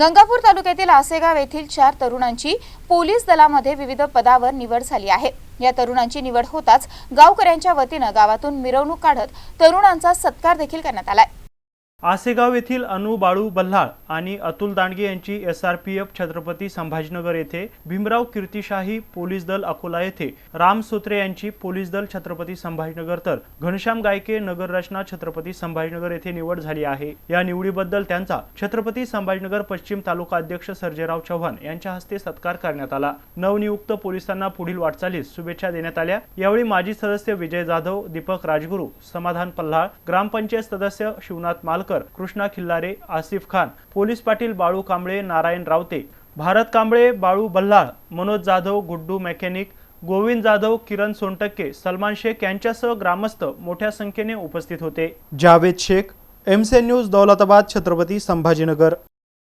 गंगापूर तालुक्यातील आसेगाव येथील चार तरुणांची पोलीस दलामध्ये विविध पदावर निवड झाली आहे. या तरुणांची निवड होताच गावकऱ्यांच्या वतीनं गावातून मिरवणूक काढत तरुणांचा सत्कार देखील करण्यात आलाय. आसेगाव येथील अनु बाळू बल्हाळ आणि अतुल दांडगे यांची S R P F Chhatrapati Sambhajinagar येथे भीमराव कीर्तिशाही पोलीस दल अकोला येथे राम सोत्रे यांची पोलीस दल छत्रपती संभाजीनगर तर घनश्याम गायके नगररचना छत्रपती संभाजीनगर येथे निवड झाली आहे. या निवडीबद्दल त्यांचा छत्रपती संभाजीनगर पश्चिम तालुका अध्यक्ष सर्जेराव चव्हाण यांच्या हस्ते सत्कार करण्यात आला. नवनियुक्त पोलिसांना पुढील वाटचालीस शुभेच्छा देण्यात आल्या. यावेळी माजी सदस्य विजय जाधव दीपक राजगुरू समाधान पल्हाळ ग्रामपंचायत सदस्य शिवनाथ मालकर कृष्णा खिल्लारे आसिफ खान. पोलीस पाटील बाळू कांबळे नारायण रावते. भारत कांबळे बाळू बल्लाळ मनोज जाधव गुड्डू मेकॅनिक गोविंद जाधव किरण सोनटक्के सलमान शेख यांच्यासह ग्रामस्थ मोठ्या संख्येने उपस्थित होते. जावेद शेख एमसे न्यूज दौलताबाद छत्रपती संभाजीनगर.